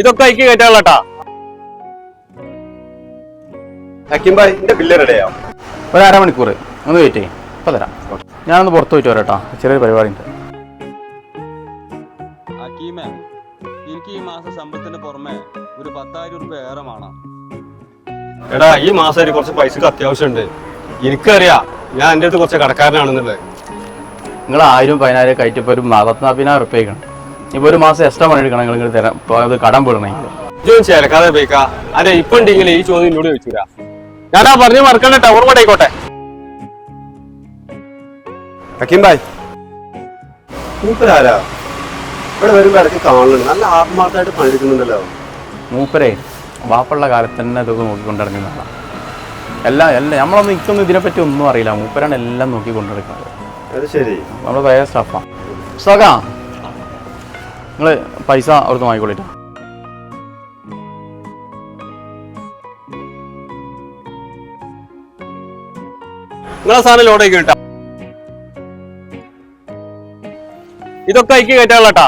ഇതൊക്കെ അയക്കി ഹക്കിംബായ് എന്റെ ബില്ല് ഒരു അരമണിക്കൂർ ഒന്ന് വെയിറ്റ് ചെയ്യും. ഇപ്പൊ തരാം. ഞാനൊന്ന് പുറത്ത് പോയിട്ട് വരാം കേട്ടോ ചെറിയൊരു പരിപാടി ഉണ്ട്. ഹക്കീമേ എനിക്ക് ഈ മാസ സമ്പത്തിന് പുറമെ ഒരു പത്തായിരം രൂപ ഏറെ വേണം. എടാ ഈ മാസം എനിക്ക് കുറച്ച് പൈസക്ക് അത്യാവശ്യമുണ്ട്. എനിക്കറിയാം ഞാൻ എന്റെ അടുത്ത് കുറച്ച് കടക്കാരനാണെന്നുള്ളത്. നിങ്ങൾ ആയിരം പതിനായിരം കയറ്റിപ്പോൾ ഒരു നാൽപ്പത്തിനാല് റുപ്യ കഴിക്കണം ഇപ്പോൾ ഒരു മാസം എക്സ്ട്രാ പണി എടുക്കണം നിങ്ങൾ തരാം. ഇപ്പോൾ അത് കടം വീടണമെങ്കിൽ ഇതൊന്നും ചേലക്കാതെ പോയിക്കാ അതെ ഇപ്പൊ ഉണ്ടെങ്കിൽ ഈ ചോദ്യം എന്നോട് ചോദിച്ചൂരാ. ഞാനാ പറഞ്ഞു മറക്കണ്ട ഓർമ്മ ആയിക്കോട്ടെ ഹക്കിംബായ് മൂപ്പരാരാ ഇവിടെ വരുമ്പോ ഇടയ്ക്ക് കാണുന്നുണ്ട് നല്ല ആത്മാർത്ഥമായിട്ട് പണിയെടുക്കുന്നുണ്ടല്ലോ മൂപ്പരേ വാപ്പുള്ള കാലത്ത് തന്നെ ഇതൊക്കെ നോക്കിക്കൊണ്ടിറങ്ങുന്ന നടക്കുന്നതാണ് എല്ലാം എല്ലാം നമ്മളൊന്നും എനിക്കൊന്നും ഇതിനെപ്പറ്റി ഒന്നും അറിയില്ല. മൂപ്പരാണ് എല്ലാം നോക്കി കൊണ്ടിരിക്കുന്നത് അത് ശരി. നമ്മൾ പഴയ സ്റ്റാഫാണ് സോക നിങ്ങൾ പൈസ അവിടുന്ന് വാങ്ങിക്കൊള്ളിട്ടോ. നിങ്ങളെ സാധനം ലോഡ് കേട്ടാ. ഇതൊക്കെ അയക്ക് കയറ്റാളട്ടാ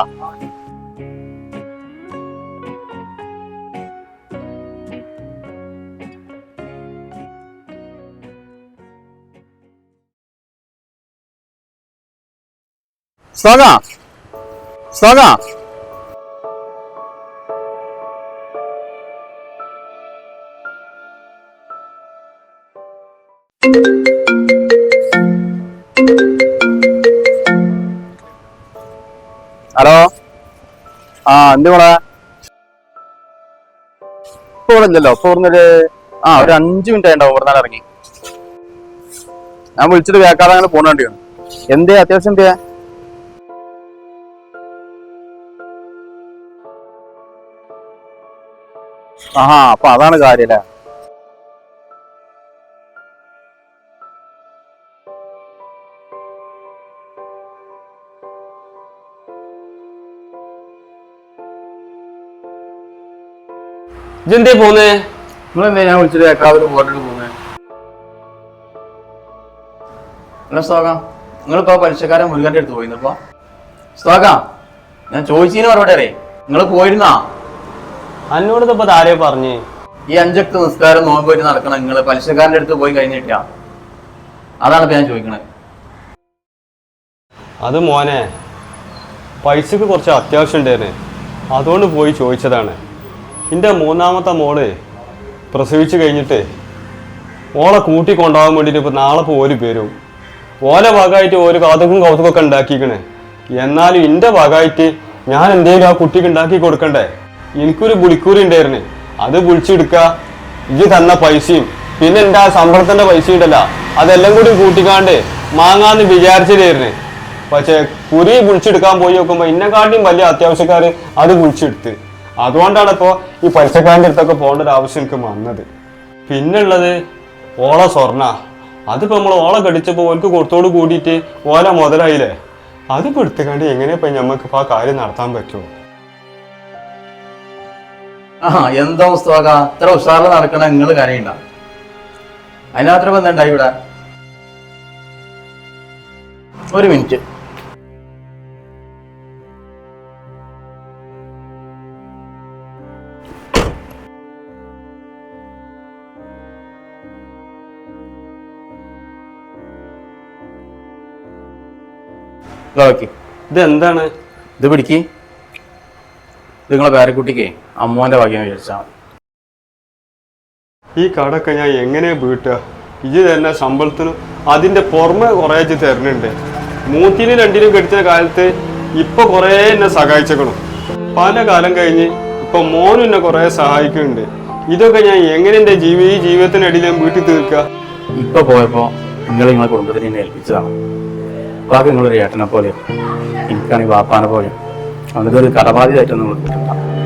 സ്വാഗ. സ്വാഗ. ഹലോ? ആ എന്ത് മോളെ? ഇപ്പോഴല്ലോ ഇവിടുന്നൊരു ആ ഒരു അഞ്ചു മിനിറ്റ് ആയിണ്ടാവും നിന്ന് ഇറങ്ങി. ഞാൻ വിളിച്ചിട്ട് കേൾക്കാതെ അങ്ങനെ വന്നു എന്തേ അത്യാവശ്യം എന്തേ ആഹാ അപ്പൊ അതാണ് കാര്യല്ലേ ഇതെന്തേ പോന്നേ? നിങ്ങൾ എന്താ ഞാൻ വിളിച്ചിട്ട് കേൾക്കാതെ ഒരു പോന്നേ. എന്നാ സ്വാഗം നിങ്ങളിപ്പോ പലിശക്കാരൻ മുരുകന്റെ അടുത്ത് പോയിന്നപ്പോ സ്വാഗം ഞാൻ ചോദിച്ചതിന് മറുപടി അറിയേ? നിങ്ങൾ പോയിരുന്നാ? അന്നോട് ഇപ്പൊ താരേ പറഞ്ഞേ. ഈ അഞ്ചക്ത് നിസ്കാരം നോമ്പ് പോയിട്ട് നടക്കണം നിങ്ങൾ പലിശക്കാരന്റെ അടുത്ത് പോയി കഴിഞ്ഞിട്ടാ അതാണ് ഇപ്പൊ ഞാൻ ചോദിക്കണേ അത് മോനെ പൈസക്ക് കുറച്ച് അത്യാവശ്യം ഉണ്ടായിരുന്നു. അതുകൊണ്ട് പോയി ചോദിച്ചതാണ്. എന്റെ മൂന്നാമത്തെ മോൾ പ്രസവിച്ച് കഴിഞ്ഞിട്ട് ഓളെ കൂട്ടി കൊണ്ടുപോകാൻ വേണ്ടിയിട്ട് ഇപ്പൊ നാളെ ഇപ്പോൾ ഒരു പേരും ഓലെ ഭാഗമായിട്ട് ഒരു കൗതുക്കും കൗതുകൊക്കെ ഉണ്ടാക്കിക്കണേ. എന്നാലും എന്റെ ഭാഗമായിട്ട് ഞാൻ എന്തെങ്കിലും ആ കുട്ടിക്ക് ഉണ്ടാക്കി കൊടുക്കണ്ടേ? എനിക്കൊരു പുളിക്കൂറി ഉണ്ടായിരുന്നു. അത് വിളിച്ചെടുക്കുക ഇത് തന്ന പൈസയും. പിന്നെ എന്റെ ആ ശമ്പളത്തിന്റെ പൈസ ഉണ്ടല്ലോ. അതെല്ലാം കൂടി കൂട്ടിക്കാണ്ട് മാങ്ങാന്ന് വിചാരിച്ചിട്ടായിരുന്നു. പക്ഷേ കുരി വിളിച്ചെടുക്കാൻ പോയി നോക്കുമ്പോൾ ഇന്നെക്കാട്ടിയും വലിയ അത്യാവശ്യക്കാർ അത് വിളിച്ചെടുത്ത് അതുകൊണ്ടാണ് ഇപ്പോൾ ഈ പലിശക്കാരന്റെ അടുത്തൊക്കെ പോകേണ്ട ഒരു ആവശ്യം എനിക്ക് വന്നത്. പിന്നുള്ളത് ഓള സ്വർണ. അതിപ്പോൾ നമ്മൾ ഓള കടിച്ചപ്പോൾ ഓൾക്ക് കൊടുത്തോട് കൂടിയിട്ട് ഓല മുതലായില്ലേ? അതിപ്പോൾ എടുത്തുകൊണ്ട് എങ്ങനെ ഇപ്പം നമുക്ക് ഇപ്പോൾ ആ കാര്യം നടത്താൻ പറ്റുമോ ആ എന്താ സ്വാഗ ഇത്ര ഉഷാറിൽ നടക്കണ നിങ്ങൾ കരയണ്ട. അതിനകത്ത് ബന്ധമുണ്ടായി ഇവിടെ. ഒരു മിനിറ്റ്. ഓക്കെ ഇത് എന്താണ് ഇത് പിടിക്ക്. ഇത് നിങ്ങളെ പേരക്കുട്ടിക്ക് അമ്മോന്റെ ഭാഗ്യം വിചാരിച്ചാ ഈ കടക്കെ ഞാൻ എങ്ങനെ വീട്ടുക? ഇജ് തന്നെ ശമ്പളത്തിനും അതിന്റെ പുറമെ കുറേ ഇജ് തരുന്നുണ്ട്. മൂത്തിനും രണ്ടിനും കെട്ടിച്ച കാലത്ത് ഇപ്പൊ കുറേ എന്നെ സഹായിച്ചേക്കണം. പല കാലം കഴിഞ്ഞ് ഇപ്പൊ മോനും എന്നെ കുറേ സഹായിക്കുന്നുണ്ട്. ഇതൊക്കെ ഞാൻ എങ്ങനെ എന്റെ ജീവി ഈ ജീവിതത്തിനിടയിൽ ഞാൻ വീട്ടിൽ തീർക്കുക? ഇപ്പൊ പോയപ്പോ നിങ്ങൾ നിങ്ങളെ കുടുംബത്തിന് ഏൽപ്പിച്ചതാണ് ബാക്കി നിങ്ങളൊരു ഏട്ടനെ പോലെ എനിക്കാണെങ്കിൽ വാപ്പാനെ പോലെ അവനിതൊരു കടബാധിതായിട്ടൊന്നും നിങ്ങൾ കിട്ടണ്ട